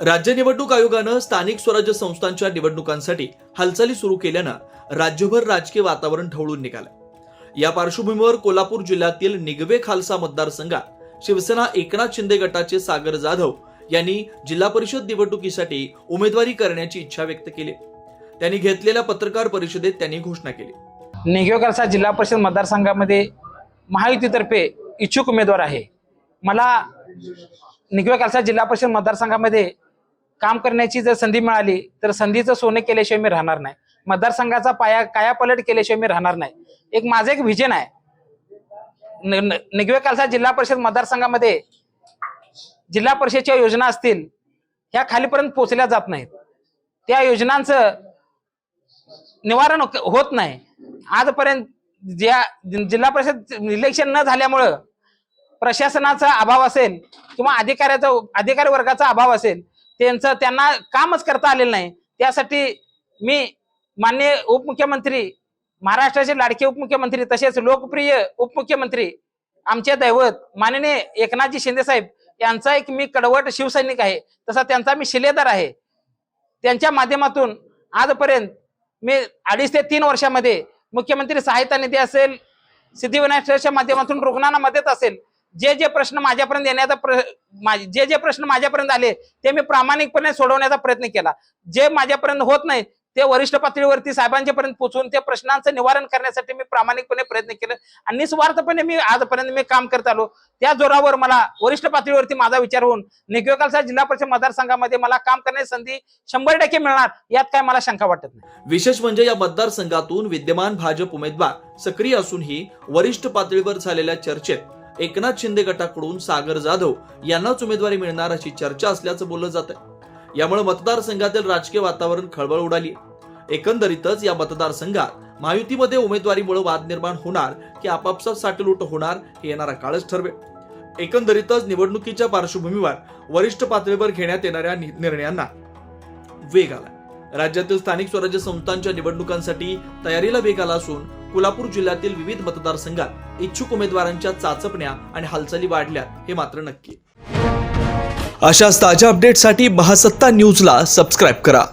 राज्य निवडणूक आयोगानं स्थानिक स्वराज्य संस्थांच्या निवडणुकांसाठी हालचाली सुरू केल्यानं राज्यभर राजकीय वातावरण ढवळून निघालं. या पार्श्वभूमीवर कोल्हापूर जिल्ह्यातील निगवे खालसा मतदारसंघात शिवसेना एकनाथ शिंदे गटाचे सागर जाधव यांनी जिल्हा परिषद निवडणुकीसाठी उमेदवारी करण्याची इच्छा व्यक्त केली. त्यांनी घेतलेल्या पत्रकार परिषदेत त्यांनी घोषणा केली. निगवेकरचा जिल्हा परिषद मतदारसंघामध्ये महायुतीतर्फे इच्छुक उमेदवार आहे. मला निगवेकरचा जिल्हा परिषद मतदारसंघामध्ये काम करण्याची जर संधी मिळाली तर संधीचं सोने केल्याशिवाय मी राहणार नाही. मतदारसंघाचा पाया कायापलट केल्याशिवाय मी राहणार नाही. एक माझं एक व्हिजन आहे. निगवे कालसा जिल्हा परिषद मतदारसंघामध्ये जिल्हा परिषदच्या योजना असतील ह्या खालीपर्यंत पोहोचल्या जात नाहीत. त्या योजनांचं निवारण होत नाही. आजपर्यंत ज्या जिल्हा परिषद इलेक्शन न झाल्यामुळं प्रशासनाचा अभाव असेल किंवा अधिकाऱ्याचा अधिकारी वर्गाचा अभाव असेल त्यांचं त्यांना कामच करता आलेलं नाही. त्यासाठी मी माननीय उपमुख्यमंत्री महाराष्ट्राचे लाडके उपमुख्यमंत्री तसेच लोकप्रिय उपमुख्यमंत्री आमचे दैवत माननीय एकनाथजी शिंदे साहेब यांचा एक मी कडवट शिवसैनिक आहे. तसा त्यांचा मी शिलेदार आहे. त्यांच्या माध्यमातून आजपर्यंत मी अडीच ते तीन वर्षामध्ये मुख्यमंत्री सहायता निधी असेल सिद्धिविनायक ट्रस्टच्या माध्यमातून रुग्णांना मदत असेल जे जे प्रश्न माझ्यापर्यंत येण्याचा प्र जे जे प्रश्न माझ्यापर्यंत आले ते मी प्रामाणिकपणे सोडवण्याचा प्रयत्न केला. जे माझ्यापर्यंत होत नाही ते वरिष्ठ पातळीवरती साहेबांच्या पर्यंत पोहोचून त्या प्रश्नांचं निवारण करण्यासाठी मी प्रामाणिकपणे प्रयत्न केले. आणि निस्वार्थपणे मी आजपर्यंत मी काम करत आलो. त्या जोरावर मला वरिष्ठ पातळीवरती माझा विचार होऊन निगवेकालचा जिल्हा परिषद मतदारसंघामध्ये मला काम करण्याची संधी शंभर टक्के मिळणार यात काय मला शंका वाटत नाही. विशेष म्हणजे या मतदारसंघातून विद्यमान भाजप उमेदवार सक्रिय असूनही वरिष्ठ पातळीवर झालेल्या चर्चेत एकनाथ शिंदे गटाकडून सागर जाधव यांनाच उमेदवारी मिळणार अशी चर्चा असल्याचं बोललं जात आहे यामुळे मतदारसंघातील राजकीय वातावरण खळबळ उडाली एकंदरीतच या मतदारसंघात महायुतीमध्ये उमेदवारीमुळे वाद निर्माण होणार की आपापसात साठलूट होणार हे येणारा काळच ठरवेल. एकंदरीतच निवडणुकीच्या पार्श्वभूमीवर वरिष्ठ पातळीवर घेण्यात येणाऱ्या निर्णयांना वेग आला राज्यातील स्थानिक स्वराज्य संस्थांच्या निवडणुकांसाठी तयारीला वेग आला असून कोल्हापूर जिल्ह्यातील विविध मतदारसंघात इच्छुक उमेदवारांच्या चाचपण्या आणि हालचाली वाढल्या हे मात्र नक्की. अशाच ताज्या अपडेटसाठी महासत्ता न्यूजला सबस्क्राईब करा.